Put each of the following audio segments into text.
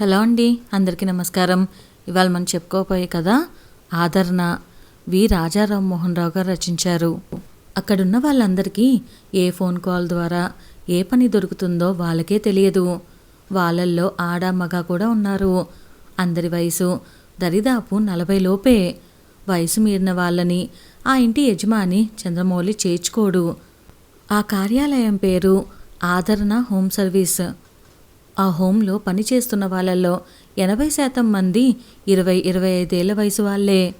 Hello అండి అందరికీ నమస్కారం. ఇవాళ మనం చెప్పుకోపోయే కదా ఆదరణ. వి. రాజారాం మోహన్ రావు గారు రచించారు. అక్కడున్న వాళ్ళందరికీ ఏ ఫోన్ కాల్ ద్వారా ఏ పని దొరుకుతుందో వాళ్ళకే తెలియదు. వాళ్ళల్లో ఆడ మగ కూడా ఉన్నారు. అందరి వయసు దరిదాపు నలభై లోపే. వయసు మీరిన వాళ్ళని ఆ ఇంటి యజమాని చంద్రమౌళి చేర్చుకోడు. ఆ కార్యాలయం పేరు ఆదరణ హోమ్ సర్వీస్. ఆ హోంలో పనిచేస్తున్న వాళ్ళల్లో ఎనభై శాతం మంది ఇరవై ఇరవై ఐదేళ్ళ వయసు వాళ్ళే.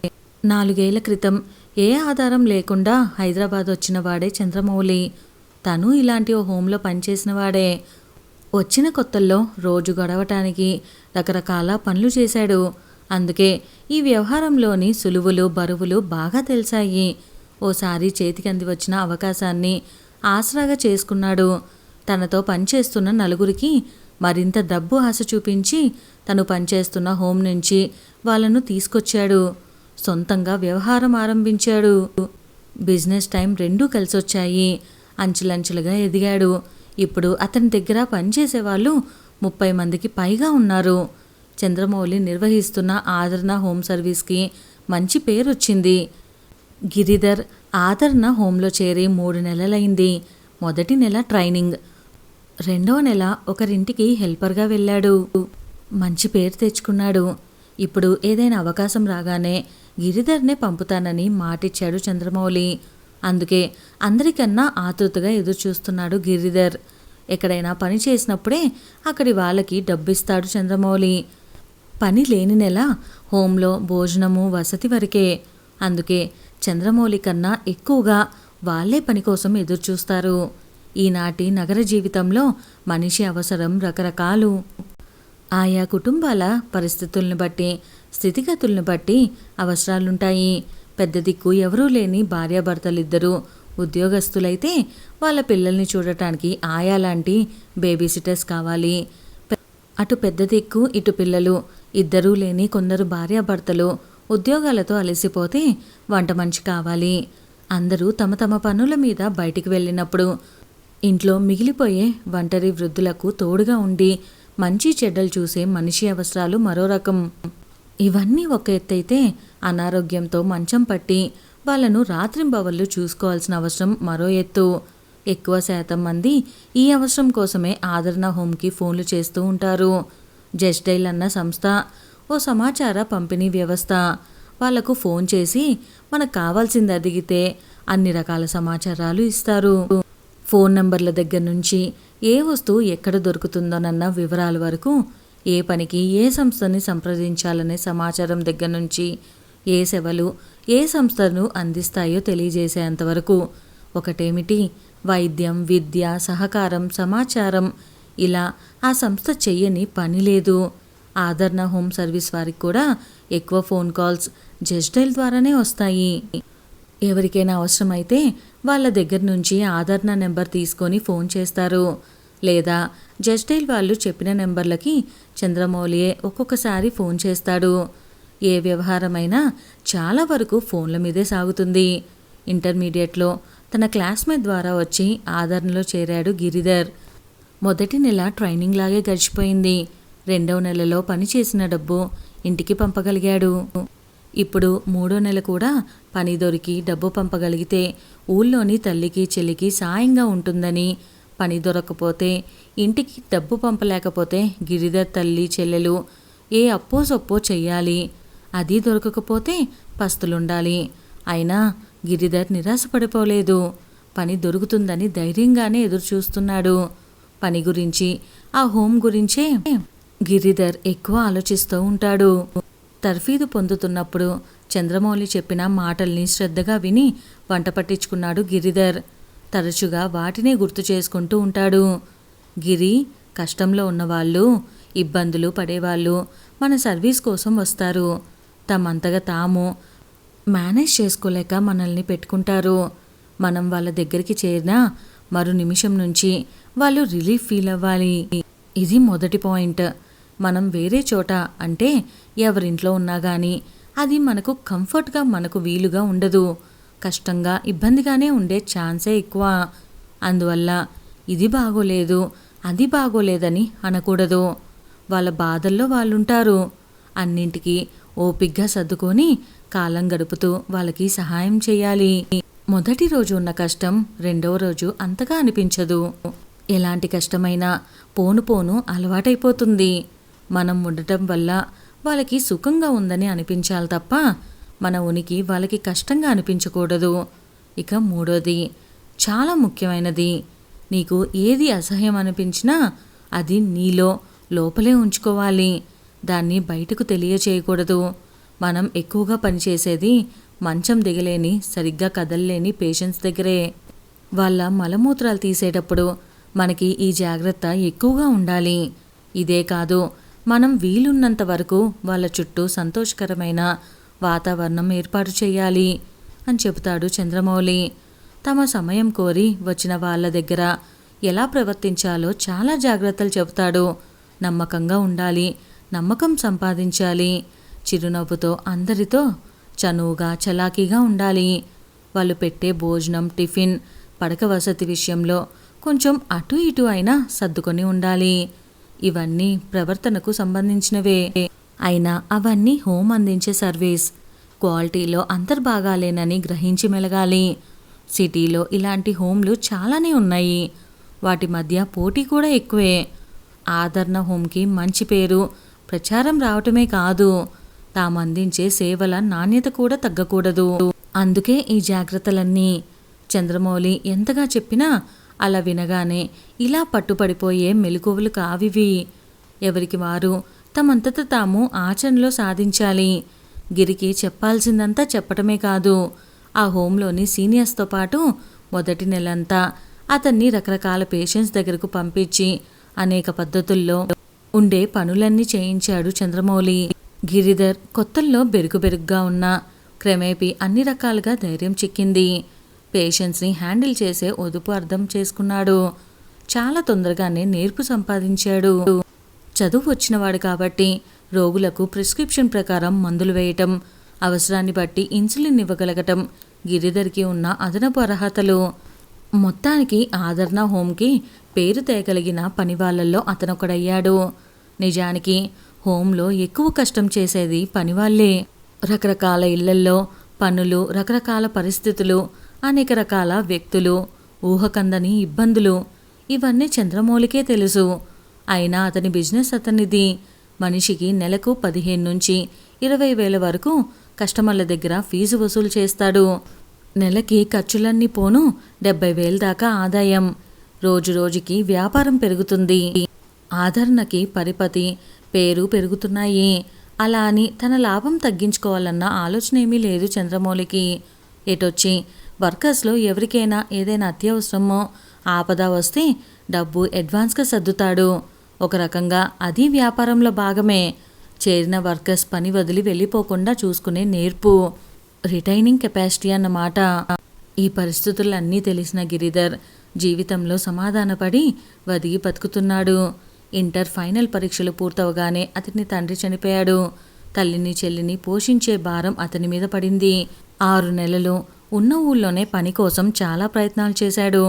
నాలుగేళ్ళ క్రితం ఏ ఆధారం లేకుండా హైదరాబాద్ వచ్చిన వాడే చంద్రమౌళి. తను ఇలాంటి ఓ హోంలో పనిచేసిన వాడే. వచ్చిన కొత్తల్లో రోజు గడవటానికి రకరకాల పనులు చేశాడు. అందుకే ఈ వ్యవహారంలోని సులువులు బరువులు బాగా తెలిసాయి. ఓసారి చేతికి అంది వచ్చిన అవకాశాన్ని ఆసరాగా చేసుకున్నాడు. తనతో పనిచేస్తున్న నలుగురికి మరింత డబ్బు ఆశ చూపించి తను పనిచేస్తున్న హోం నుంచి వాళ్ళను తీసుకొచ్చాడు. సొంతంగా వ్యవహారం ఆరంభించాడు. బిజినెస్ టైం రెండూ కలిసొచ్చాయి. అంచులంచులుగా ఎదిగాడు. ఇప్పుడు అతని దగ్గర పనిచేసే వాళ్ళు ముప్పై మందికి పైగా ఉన్నారు. చంద్రమౌళి నిర్వహిస్తున్న ఆదరణ హోమ్ సర్వీస్కి మంచి పేరు వచ్చింది గిరిధర్ ఆదరణ హోంలో చేరి మూడు నెలలైంది. మొదటి నెల ట్రైనింగ్. రెండవ నెల ఒకరింటికి హెల్పర్గా వెళ్ళాడు. మంచి పేరు తెచ్చుకున్నాడు. ఇప్పుడు ఏదైనా అవకాశం రాగానే గిరిధర్నే పంపుతానని మాటిచ్చాడు చంద్రమౌళి. అందుకే అందరికన్నా ఆతృతగా ఎదురుచూస్తున్నాడు గిరిధర్. ఎక్కడైనా పని చేసినప్పుడే అక్కడి వాళ్ళకి డబ్బిస్తాడు చంద్రమౌళి. పని లేని నెల హోంలో భోజనము వసతి వరకే. అందుకే చంద్రమౌళి కన్నా ఎక్కువగా వాళ్ళే పని కోసం ఎదురుచూస్తారు. ఈనాటి నగర జీవితంలో మనిషి అవసరం రకరకాలు. ఆయా కుటుంబాల పరిస్థితులను బట్టి స్థితిగతులను బట్టి అవసరాలుంటాయి. పెద్ద దిక్కు ఎవరూ లేని భార్యాభర్తలిద్దరూ ఉద్యోగస్తులైతే వాళ్ళ పిల్లల్ని చూడటానికి ఆయా లాంటి బేబీ సిటర్స్ కావాలి. అటు పెద్ద దిక్కు ఇటు పిల్లలు. ఇద్దరూ లేని కొందరు భార్యాభర్తలు ఉద్యోగాలతో అలసిపోతే వంట మనిషి కావాలి. అందరూ తమ తమ పనుల మీద బయటికి వెళ్ళినప్పుడు ఇంట్లో మిగిలిపోయే ఒంటరి వృద్ధులకు తోడుగా ఉండి మంచి చెడ్డలు చూసే మనిషి అవసరాలు మరో రకం. ఇవన్నీ ఒక ఎత్తైతే అనారోగ్యంతో మంచం పట్టి వాళ్ళను రాత్రింబవళ్ళు చూసుకోవాల్సిన అవసరం మరో ఎత్తు. ఎక్కువ శాతం మంది ఈ అవసరం కోసమే ఆదరణ హోమ్కి ఫోన్లు చేస్తూ ఉంటారు. జస్టైల్ డైల్ అన్న సంస్థ ఓ సమాచార పంపిణీ వ్యవస్థ. వాళ్ళకు ఫోన్ చేసి మనకు కావాల్సింది అడిగితే అన్ని రకాల సమాచారాలు ఇస్తారు. ఫోన్ నంబర్ల దగ్గర నుంచి ఏ వస్తువు ఎక్కడ దొరుకుతుందోనన్న వివరాల వరకు ఏ పనికి ఏ సంస్థని సంప్రదించాలనే సమాచారం దగ్గర నుంచి ఏ సేవలు ఏ సంస్థను అందిస్తాయో తెలియజేసేంతవరకు ఒకటేమిటి? వైద్యం విద్య సహకారం సమాచారం. ఇలా ఆ సంస్థ చెయ్యని పని లేదు. ఆదరణ హోమ్ సర్వీస్ వారికి కూడా ఎక్కువ ఫోన్ కాల్స్ జస్టైల్ ద్వారానే వస్తాయి. ఎవరికైనా అవసరమైతే వాళ్ళ దగ్గర నుంచి ఆదరణ నెంబర్ తీసుకొని ఫోన్ చేస్తారు. లేదా జస్టైల్ వాళ్ళు చెప్పిన నెంబర్లకి చంద్రమౌళియే ఒక్కొక్కసారి ఫోన్ చేస్తాడు. ఏ వ్యవహారమైనా చాలా వరకు ఫోన్ల మీదే సాగుతుంది. ఇంటర్మీడియట్లో తన క్లాస్మేట్ ద్వారా వచ్చి ఆదరణలో చేరాడు గిరిధర్. మొదటి నెల ట్రైనింగ్ లాగే గడిచిపోయింది. రెండవ నెలలో పని చేసిన డబ్బు ఇంటికి పంపగలిగాడు. ఇప్పుడు మూడో నెల కూడా పని దొరికి డబ్బు పంపగలిగితే ఊళ్ళోని తల్లికి చెల్లికి సాయంగా ఉంటుందని. పని దొరకపోతే ఇంటికి డబ్బు పంపలేకపోతే గిరిధర్ తల్లి చెల్లెలు ఏ అప్పో సొప్పో చెయ్యాలి. అది దొరకకపోతే పస్తులుండాలి. అయినా గిరిధర్ నిరాశపడిపోలేదు. పని దొరుకుతుందని ధైర్యంగానే ఎదురుచూస్తున్నాడు. పని గురించి ఆ హోమ్ గురించే గిరిధర్ ఎక్కువ ఆలోచిస్తూ ఉంటాడు. తర్ఫీదు పొందుతున్నప్పుడు చంద్రమౌళి చెప్పిన మాటల్ని శ్రద్ధగా విని వంట పట్టించుకున్నాడు గిరిధర్. తరచుగా వాటినే గుర్తు చేసుకుంటూ ఉంటాడు. గిరి కష్టంలో ఉన్నవాళ్ళు ఇబ్బందులు పడేవాళ్ళు మన సర్వీస్ కోసం వస్తారు. తమంతగా తాము మేనేజ్ చేసుకోలేక మనల్ని పెట్టుకుంటారు. మనం వాళ్ళ దగ్గరికి చేరినా మరో నిమిషం నుంచి వాళ్ళు రిలీఫ్ ఫీల్ అవ్వాలి. ఇది మొదటి పాయింట్. మనం వేరే చోట అంటే ఎవరింట్లో ఉన్నా కానీ అది మనకు కంఫర్ట్గా మనకు వీలుగా ఉండదు. కష్టంగా ఇబ్బందిగానే ఉండే ఛాన్సే ఎక్కువ. అందువల్ల ఇది బాగోలేదు అది బాగోలేదని అనకూడదు. వాళ్ళ బాధల్లో వాళ్ళుంటారు. అన్నింటికి ఓపిగ్గా సర్దుకొని కాలం గడుపుతూ వాళ్ళకి సహాయం చేయాలి. మొదటి రోజు ఉన్న కష్టం రెండవ రోజు అంతగా అనిపించదు. ఎలాంటి కష్టమైనా పోను పోను అలవాటైపోతుంది. మనం ఉండటం వల్ల వాళ్ళకి సుఖంగా ఉందని అనిపించాలి తప్ప మన ఉనికి వాళ్ళకి కష్టంగా అనిపించకూడదు. ఇక మూడోది చాలా ముఖ్యమైనది నీకు ఏది అసహ్యం అనిపించినా అది నీలో లోపలే ఉంచుకోవాలి. దాన్ని బయటకు తెలియచేయకూడదు. మనం ఎక్కువగా పనిచేసేది మంచం దిగలేని సరిగ్గా కదలలేని పేషెంట్స్ దగ్గరే. వాళ్ళ మలమూత్రాలు తీసేటప్పుడు మనకి ఈ జాగ్రత్త ఎక్కువగా ఉండాలి. ఇదే కాదు మనం వీలున్నంత వరకు వాళ్ళ చుట్టూ సంతోషకరమైన వాతావరణం ఏర్పాటు చేయాలి అని చెబుతాడు చంద్రమౌళి. తమ సమయం కోరి వచ్చిన వాళ్ళ దగ్గర ఎలా ప్రవర్తించాలో చాలా జాగ్రత్తలు చెబుతాడు. నమ్మకంగా ఉండాలి నమ్మకం సంపాదించాలి చిరునవ్వుతో అందరితో చనువుగా చలాకీగా ఉండాలి. వాళ్ళు పెట్టే భోజనం టిఫిన్ పడక వసతి విషయంలో కొంచెం అటు ఇటు అయినా సర్దుకొని ఉండాలి. ఇవన్నీ ప్రవర్తనకు సంబంధించినవే. అయినా అవన్నీ హోమ్ అందించే సర్వీస్. క్వాలిటీలో అంతర్భాగాలేనని గ్రహించి మెలగాలి. సిటీలో ఇలాంటి హోమ్లు చాలానే ఉన్నాయి. వాటి మధ్య పోటీ కూడా ఎక్కువే. ఆదరణ హోమ్కి మంచి పేరు. ప్రచారం రావటమే కాదు. తాము అందించే సేవల నాణ్యత కూడా తగ్గకూడదు. అందుకే ఈ జాగ్రత్తలన్నీ. చంద్రమౌళి ఎంతగా చెప్పినా అలా వినగానే ఇలా పట్టుపడిపోయే మెలకువలు కావివి. ఎవరికి వారు తమంతట తాము ఆచరణలో సాధించాలి. గిరికి చెప్పాల్సిందంతా చెప్పటమే కాదు. ఆ హోంలోని సీనియర్స్తో పాటు మొదటి నెలంతా అతన్ని రకరకాల పేషెంట్స్ దగ్గరకు పంపించి అనేక పద్ధతుల్లో ఉండే పనులన్నీ చేయించాడు చంద్రమౌళి. గిరిధర్ కొత్తల్లో బెరుగు బెరుగ్గా ఉన్న క్రమేపీ అన్ని రకాలుగా ధైర్యం చిక్కింది. పేషెంట్స్ని హ్యాండిల్ చేసే ఒదుపు అర్థం చేసుకున్నాడు. చాలా తొందరగానే నేర్పు సంపాదించాడు. చదువు వచ్చినవాడు కాబట్టి రోగులకు ప్రిస్క్రిప్షన్ ప్రకారం మందులు వేయటం అవసరాన్ని బట్టి ఇన్సులిన్ ఇవ్వగలగటం గిరిధర్కి ఉన్న అదనపు అర్హతలు. మొత్తానికి ఆదరణ హోమ్కి పేరు తేగలిగిన పని వాళ్ళల్లో అతనొకడయ్యాడు. నిజానికి హోంలో ఎక్కువ కష్టం చేసేది పనివాళ్ళే. రకరకాల ఇళ్ళల్లో పనులు రకరకాల పరిస్థితులు అనేక రకాల వ్యక్తులు ఊహకందని ఇబ్బందులు ఇవన్నీ చంద్రమౌళికే తెలుసు. అయినా అతని బిజినెస్ అతనిది. మనిషికి నెలకు పదిహేను నుంచి ఇరవై వేల వరకు కస్టమర్ల దగ్గర ఫీజు వసూలు చేస్తాడు. నెలకి ఖర్చులన్నీ పోను డెబ్బై వేల దాకా ఆదాయం. రోజు రోజుకి వ్యాపారం పెరుగుతుంది. ఆదరణకి పరిపతి పేరు పెరుగుతున్నాయి. అలా అని తన లాభం తగ్గించుకోవాలన్న ఆలోచన ఏమీ లేదు చంద్రమౌళికి. ఎటొచ్చి వర్కర్స్లో ఎవరికైనా ఏదైనా అత్యవసరమో ఆపద వస్తే డబ్బు అడ్వాన్స్గా సర్దుతాడు. ఒక రకంగా అది వ్యాపారంలో భాగమే. చేరిన వర్కర్స్ పని వదిలి వెళ్ళిపోకుండా చూసుకునే నేర్పు రిటైనింగ్ కెపాసిటీ అన్నమాట. ఈ పరిస్థితులన్నీ తెలిసిన గిరిధర్ జీవితంలో సమాధానపడి వదిగి బతుకుతున్నాడు. ఇంటర్ ఫైనల్ పరీక్షలు పూర్తవగానే అతని తండ్రి చనిపోయాడు. తల్లిని చెల్లిని పోషించే భారం అతని మీద పడింది. ఆరు నెలలు ఉన్న ఊళ్ళోనే పని కోసం చాలా ప్రయత్నాలు చేశాడు.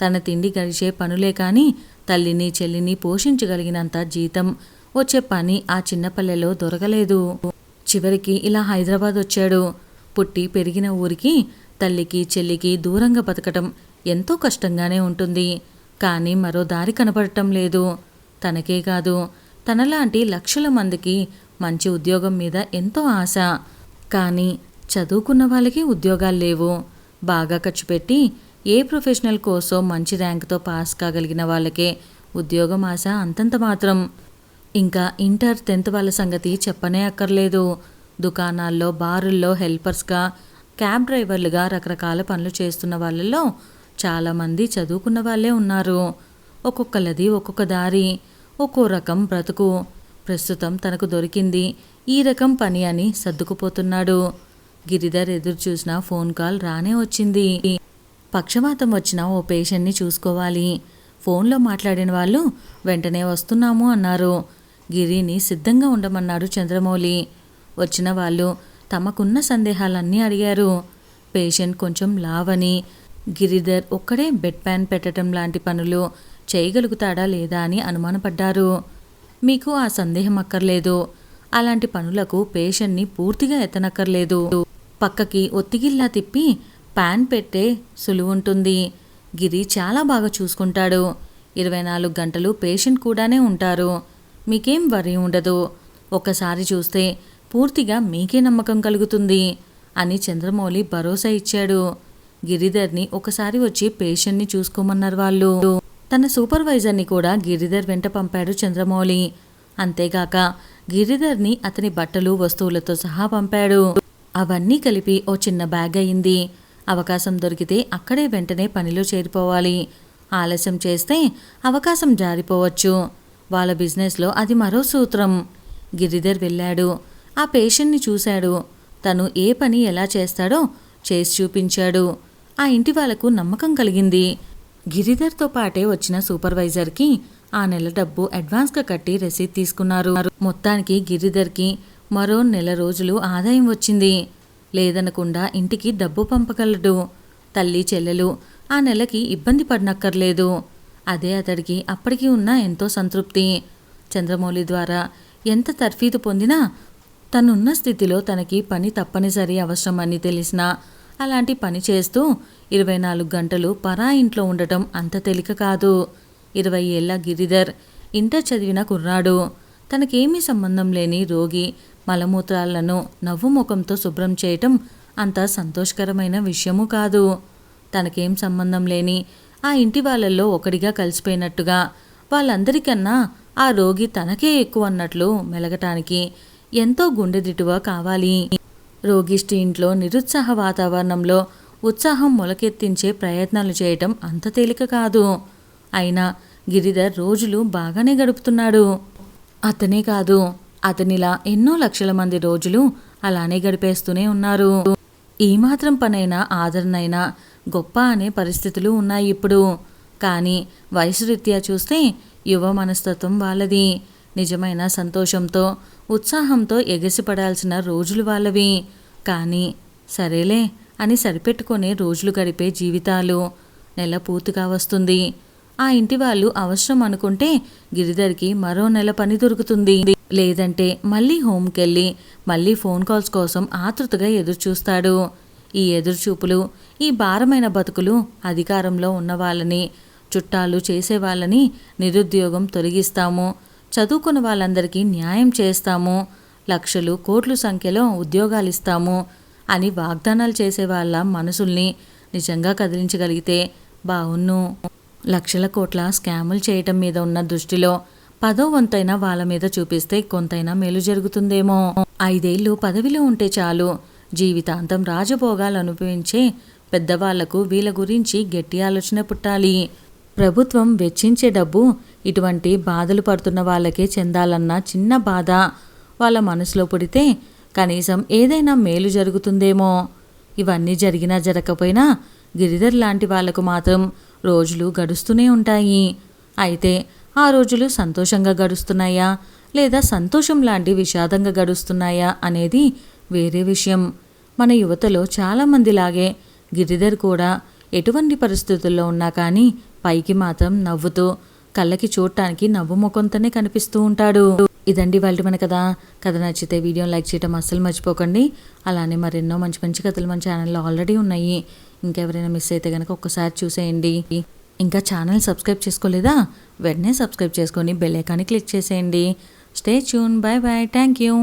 తన తిండి గడిచే పనులే కానీ తల్లిని చెల్లిని పోషించగలిగినంత జీతం వచ్చే పని ఆ చిన్నపల్లెలో దొరకలేదు. చివరికి ఇలా హైదరాబాద్ వచ్చాడు. పుట్టి పెరిగిన ఊరికి తల్లికి చెల్లికి దూరంగా బతకటం ఎంతో కష్టంగానే ఉంటుంది. కానీ మరో దారి కనపడటం లేదు. తనకే కాదు తనలాంటి లక్షల మందికి మంచి ఉద్యోగం మీద ఎంతో ఆశ. కానీ చదువుకున్న వాళ్ళకి ఉద్యోగాలు లేవు. బాగా ఖర్చు పెట్టి ఏ ప్రొఫెషనల్ కోర్సో మంచి ర్యాంక్తో పాస్ కాగలిగిన వాళ్ళకే ఉద్యోగం ఆశ అంతంత మాత్రం. ఇంకా ఇంటర్ టెన్త్ వాళ్ళ సంగతి చెప్పనే అక్కర్లేదు. దుకాణాల్లో బారుల్లో హెల్పర్స్గా క్యాబ్ డ్రైవర్లుగా రకరకాల పనులు చేస్తున్న వాళ్ళలో చాలామంది చదువుకున్న వాళ్ళే ఉన్నారు. ఒక్కొక్కలది ఒక్కొక్క దారి ఒక్కో రకం బ్రతుకు. ప్రస్తుతం తనకు దొరికింది ఈ రకం పని అని సర్దుకుపోతున్నాడు. గిరిధర్ ఎదురు చూసిన ఫోన్ కాల్ రానే వచ్చింది. పక్షవాతం వచ్చిన ఓ పేషెంట్ని చూసుకోవాలి. ఫోన్లో మాట్లాడిన వాళ్ళు వెంటనే వస్తున్నాము అన్నారు. గిరిని సిద్ధంగా ఉండమన్నాడు చంద్రమౌళి. వచ్చిన వాళ్ళు తమకున్న సందేహాలన్నీ అడిగారు. పేషెంట్ కొంచెం లావని గిరిధర్ ఒక్కడే బెడ్ ప్యాన్ పెట్టడం లాంటి పనులు చేయగలుగుతాడా లేదా అని అనుమానపడ్డారు. మీకు ఆ సందేహం అక్కర్లేదు. అలాంటి పనులకు పేషెంట్ని పూర్తిగా ఎత్తనక్కర్లేదు. పక్కకి ఒత్తిగిల్లా తిప్పి ప్యాన్ పెట్టే సులువుంటుంది. గిరి చాలా బాగా చూసుకుంటాడు. ఇరవై నాలుగు గంటలు పేషెంట్ కూడానే ఉంటారు. మీకేం వరి ఉండదు. ఒక్కసారి చూస్తే పూర్తిగా మీకే నమ్మకం కలుగుతుంది అని చంద్రమౌళి భరోసా ఇచ్చాడు. గిరిధర్ని ఒకసారి వచ్చి పేషెంట్ని చూసుకోమన్నారు వాళ్ళు. తన సూపర్వైజర్ని కూడా గిరిధర్ వెంట పంపాడు చంద్రమౌళి. అంతేగాక గిరిధర్ని అతని బట్టలు వస్తువులతో సహా పంపాడు. అవన్నీ కలిపి ఓ చిన్న బ్యాగ్ అయింది. అవకాశం దొరికితే అక్కడే వెంటనే పనిలో చేరిపోవాలి. ఆలస్యం చేస్తే అవకాశం జారిపోవచ్చు. వాళ్ళ బిజినెస్లో అది మరో సూత్రం. గిరిధర్ వెళ్ళాడు. ఆ పేషెంట్ని చూశాడు. తను ఏ పని ఎలా చేస్తాడో చేసి చూపించాడు. ఆ ఇంటి వాళ్ళకు నమ్మకం కలిగింది. గిరిధర్తో పాటే వచ్చిన సూపర్వైజర్కి ఆ నెల డబ్బు అడ్వాన్స్గా కట్టి రసీద్ తీసుకున్నారు. మొత్తానికి గిరిధర్కి మరో నెల రోజులు ఆదాయం వచ్చింది. లేదనకుండా ఇంటికి డబ్బు పంపగలడు. తల్లి చెల్లెలు ఆ నెలకి ఇబ్బంది పడనక్కర్లేదు. అదే అతడికి అప్పటికి ఉన్న ఎంతో సంతృప్తి. చంద్రమౌళి ద్వారా ఎంత తర్ఫీదు పొందినా తనున్న స్థితిలో తనకి పని తప్పనిసరి అవసరమని తెలిసినా అలాంటి పని చేస్తూ ఇరవై నాలుగు గంటలు పరా ఇంట్లో ఉండటం అంత తేలిక కాదు. ఇరవై ఏళ్ళ గిరిధర్ ఇంటర్ చదివిన కుర్రాడు. తనకేమీ సంబంధం లేని రోగి మలమూత్రాలను నవ్వు ముఖంతో శుభ్రం చేయటం అంత సంతోషకరమైన విషయము కాదు. తనకేం సంబంధం లేని ఆ ఇంటి వాళ్ళల్లో ఒకడిగా కలిసిపోయినట్టుగా వాళ్ళందరికన్నా ఆ రోగి తనకే ఎక్కువ అన్నట్లు మెలగటానికి ఎంతో గుండెదిటువ కావాలి. రోగిష్టి ఇంట్లో నిరుత్సాహ వాతావరణంలో ఉత్సాహం మొలకెత్తించే ప్రయత్నాలు చేయటం అంత తేలిక కాదు. అయినా గిరిధర్ రోజులు బాగానే గడుపుతున్నాడు. అతనే కాదు. అతనిలా ఎన్నో లక్షల మంది రోజులు అలానే గడిపేస్తూనే ఉన్నారు. ఈ మాత్రం పనైనా ఆదరణైనా గొప్ప అనే పరిస్థితులు ఉన్నాయి ఇప్పుడు. కానీ వయసు రీత్యా చూస్తే యువ మనస్తత్వం వాళ్ళది. నిజమైన సంతోషంతో ఉత్సాహంతో ఎగసిపడాల్సిన రోజులు వాళ్ళవి. కానీ సరేలే అని సరిపెట్టుకునే రోజులు గడిపే జీవితాలు నెల పూర్తిగా వస్తుంది. ఆ ఇంటి వాళ్ళు అవసరం అనుకుంటే గిరిధర్కి మరో నెల పని దొరుకుతుంది. లేదంటే మళ్ళీ హోమ్కెళ్ళి మళ్ళీ ఫోన్ కాల్స్ కోసం ఆతృతగా ఎదురుచూస్తాడు. ఈ ఎదురుచూపులు ఈ భారమైన బతుకులు అధికారంలో ఉన్న వాళ్ళని చుట్టాలు చేసేవాళ్ళని నిరుద్యోగం తొలగిస్తాము. చదువుకున్న వాళ్ళందరికీ న్యాయం చేస్తాము. లక్షలు కోట్లు సంఖ్యలో ఉద్యోగాలు ఇస్తాము అని వాగ్దానాలు చేసే వాళ్ళ మనసుల్ని నిజంగా కదిలించగలిగితే బావున్ను. లక్షల కోట్ల స్కాములు చేయటం మీద ఉన్న దృష్టిలో పదో వంతైనా వాళ్ళ మీద చూపిస్తే కొంతైనా మేలు జరుగుతుందేమో. ఐదేళ్ళు పదవిలో ఉంటే చాలు. జీవితాంతం రాజభోగాలు అనుభవించే పెద్దవాళ్ళకు వీళ్ళ గురించి గట్టి ఆలోచన పుట్టాలి. ప్రభుత్వం వెచ్చించే డబ్బు ఇటువంటి బాధలు పడుతున్న వాళ్ళకే చెందాలన్న చిన్న బాధ వాళ్ళ మనసులో పుడితే కనీసం ఏదైనా మేలు జరుగుతుందేమో. ఇవన్నీ జరిగినా జరగకపోయినా గిరిధర్ లాంటి వాళ్ళకు మాత్రం రోజులు గడుస్తూనే ఉంటాయి. అయితే ఆ రోజులు సంతోషంగా గడుస్తున్నాయా? లేదా సంతోషం లాంటి విషాదంగా గడుస్తున్నాయా? అనేది వేరే విషయం. మన యువతలో చాలామందిలాగే గిరిధర్ కూడా ఎటువంటి పరిస్థితుల్లో ఉన్నా కానీ పైకి మాత్రం నవ్వుతూ కళ్ళకి చూడటానికి నవ్వు ముఖంతోనే కనిపిస్తూ ఉంటాడు. ఇదండి వాళ్ళు మన కథ. కథ నచ్చితే వీడియో లైక్ చేయడం అస్సలు మర్చిపోకండి. అలానే మరెన్నో మంచి మంచి కథలు మన ఛానల్లో ఆల్రెడీ ఉన్నాయి. ఇంకెవరైనా మిస్ అయితే కనుక ఒక్కసారి చూసేయండి. ఇంకా ఛానల్ సబ్స్క్రైబ్ చేసుకోలేదా? వెంటనే సబ్స్క్రైబ్ చేసుకొని బెల్ ఐకాన్ని క్లిక్ చేసేయండి. Stay tune bye bye thank you